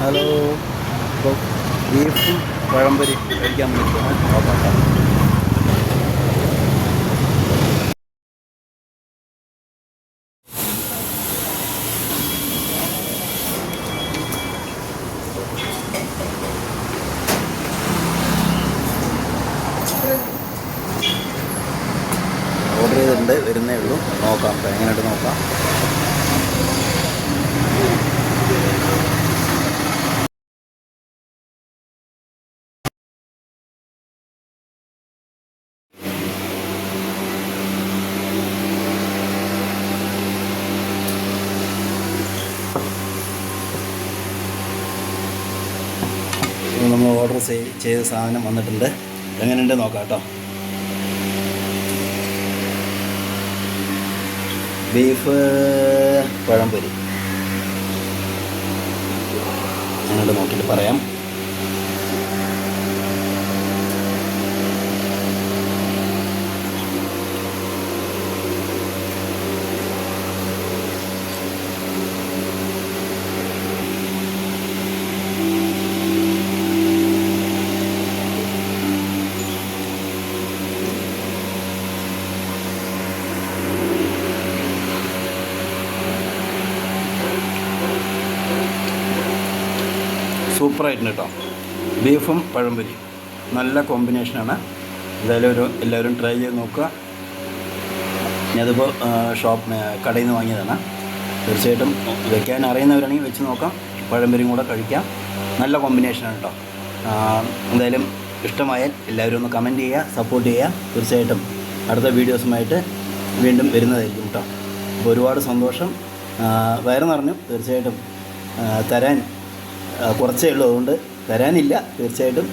Hello. ഇപ്പോൾ ബീഫും പഴംപൊരി കഴിക്കാൻ വേണ്ടിയിട്ടാണ്. ഓർഡർ ചെയ്തിട്ടുണ്ട്. വരുന്നേ ഉള്ളൂ. നോക്കാം. എങ്ങനെയായിട്ട് നോക്കാം. ഓർഡർ ചെയ്- ചെയ്ത സാധനം വന്നിട്ടുണ്ട്. എങ്ങനെയുണ്ട് നോക്കാം കേട്ടോ. ബീഫ് പഴംപൊരി. അങ്ങോട്ട് നോക്കിയിട്ട് പറയാം. സൂപ്പറായിട്ടുണ്ട് കേട്ടോ. ബീഫും പഴംപൊരിയും നല്ല കോമ്പിനേഷനാണ്. എന്തായാലും ഒരു എല്ലാവരും ട്രൈ ചെയ്ത് നോക്കുക. ഞാനിപ്പോൾ ഷോപ്പ് കടയിൽ നിന്ന് വാങ്ങിയതാണ്. തീർച്ചയായിട്ടും വെക്കാൻ അറിയുന്നവരാണെങ്കിൽ വെച്ച് നോക്കാം. പഴംപൊരിയും കൂടെ കഴിക്കാം. നല്ല കോമ്പിനേഷനാണ് കേട്ടോ. എന്തായാലും ഇഷ്ടമായാൽ എല്ലാവരും ഒന്ന് കമന്റ് ചെയ്യുക സപ്പോർട്ട് ചെയ്യുക. തീർച്ചയായിട്ടും അടുത്ത വീഡിയോസുമായിട്ട് വീണ്ടും വരുന്നതായിരിക്കും കേട്ടോ. അപ്പോൾ ഒരുപാട് സന്തോഷം. വയറ് നിറഞ്ഞു. തീർച്ചയായിട്ടും തരാൻ കുറച്ചേ ഉള്ളൂ. അതുകൊണ്ട് തരാനില്ല തീർച്ചയായിട്ടും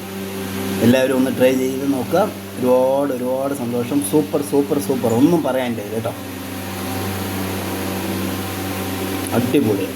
എല്ലാവരും ഒന്ന് ട്രൈ ചെയ്ത് നോക്കുക ഒരുപാട് ഒരുപാട് സന്തോഷം. Super super super. ഒന്നും പറയാനില്ല കേട്ടോ. അടിപൊളി.